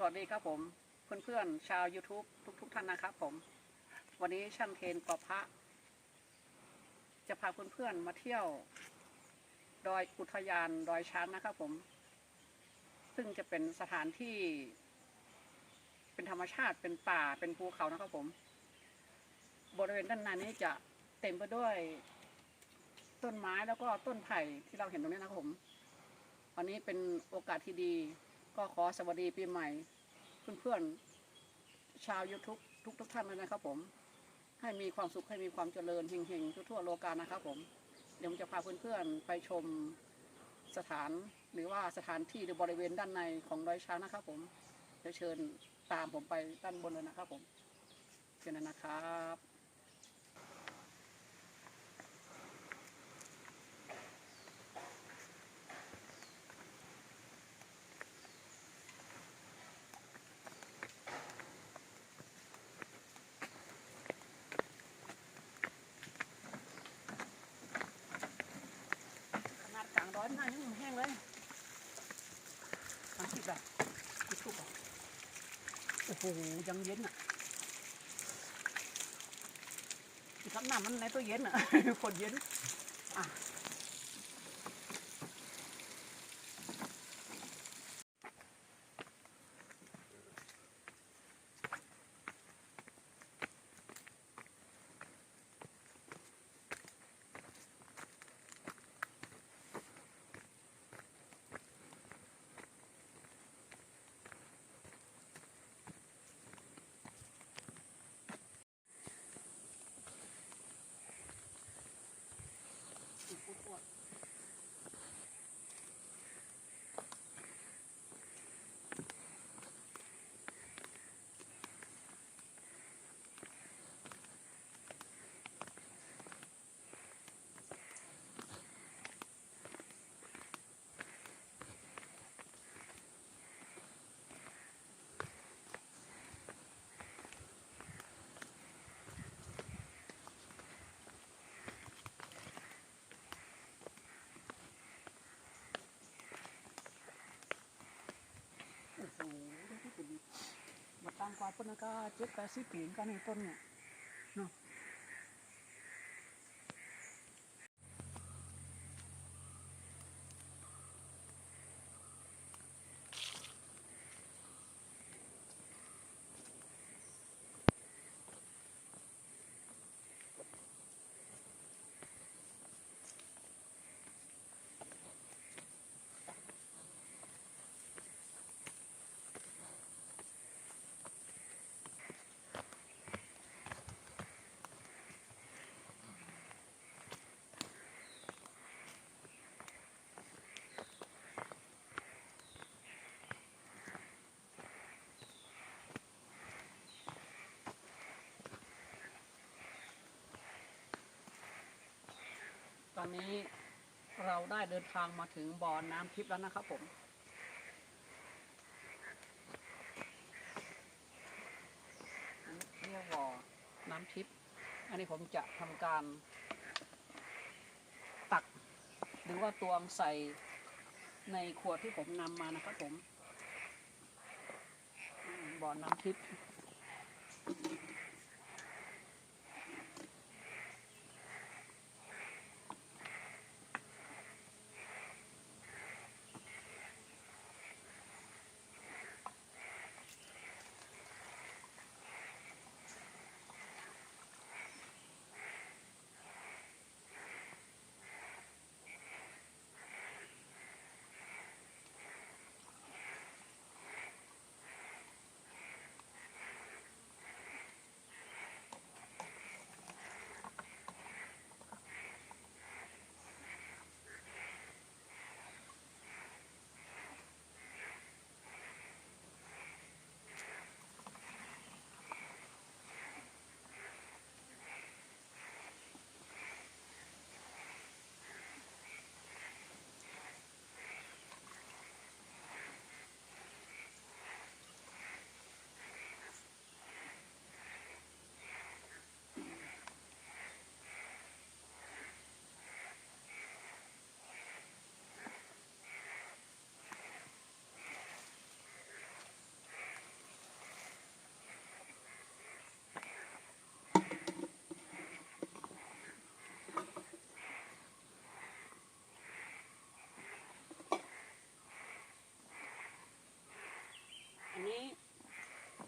สวัสดีครับผมเพื่อนๆชาว YouTube ทุกๆทท่านนะครับผม วันนี้ช่างเทนกอบพระจะพาเพื่อนๆมาเที่ยว ดอยอุทยานดอยช้างนะครับผม ซึ่งจะเป็นสถานที่ เป็นธรรมชาติเป็นป่าเป็นภูเขานะครับผม บริเวณด้านในนี้จะเต็มไปด้วยต้นไม้แล้วก็ต้นไผ่ที่เราเห็นตรงนี้นะครับผม วันนี้เป็นโอกาสที่ดี ก็ขอสวัสดีปีใหม่ เพื่อนๆ ชาวยูทูบทุกทุกท่านเลยนะครับผม ให้มีความสุขให้มีความเจริญเฮงๆ ทั่วๆโลกานะครับผม เดี๋ยวผมจะพาเพื่อนๆ ไปชมสถานหรือว่าสถานที่หรือบริเวณด้านในของดอยช้างนะครับผมเดี๋ยวเชิญตามผมไปด้านบนเลยนะครับผมเชิญนะครับ ขนาดกลางร้อน หน้ายังแห้งเลยสามสิบแบบคิดถูกอะโอ้โหยังเย็นอะอีกครับน้ำมันในตัวเย็นอะคนเย็นอะ โอ้โหดูที่เป็น มาตั้งกว่าปนก็เจ็ดแปดสิบปีเหมือนกันในต้นเนี่ยเนาะ ตอนนี้เราได้เดินทางมาถึงบ่อน้ำทิพย์แล้วนะครับผม เรียกบ่อน้ำทิพย์ อันนี้ผมจะทำการตัก หรือว่าตวงใส่ในขวดที่ผมนำมานะครับผม บ่อน้ำทิพย์ ต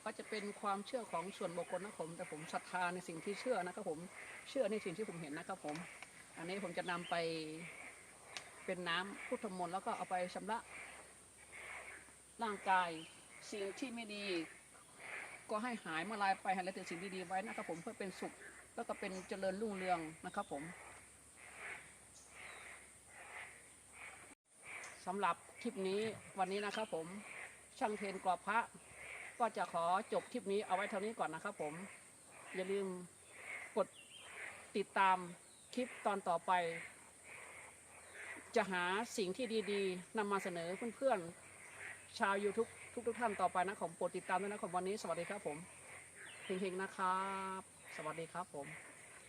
ก็ จะเป็นความเชื่อของส่วนบุคคลนะครับผม แต่ผมศรัทธาในสิ่งที่เชื่อนะครับผมเชื่อในสิ่งที่ผมเห็นนะครับผม อันนี้ผมจะนำไปเป็นน้ำพุทธมนต์แล้วก็เอาไปชำระร่างกาย สิ่งที่ไม่ดี ก็ให้หายเมื่อลายไปให้เหลือแต่สิ่งดีๆไว้นะครับผมเพื่อเป็นสุขแล้วก็เป็นเจริญรุ่งเรืองนะครับผมสำหรับคลิปนี้วันนี้นะครับผมช่างเทนกรอบพระ ก็จะขอจบคลิปนี้เอาไว้เท่านี้ก่อนนะครับผม อย่าลืมกดติดตามคลิปตอนต่อไป จะหาสิ่งที่ดีๆนำมาเสนอเพื่อนๆ ชาว YouTube ทุกๆท่านต่อไปนะของโปรดติดตามด้วยนะครับวันนี้ สวัสดีครับผมเฮงๆนะครับ สวัสดีครับผม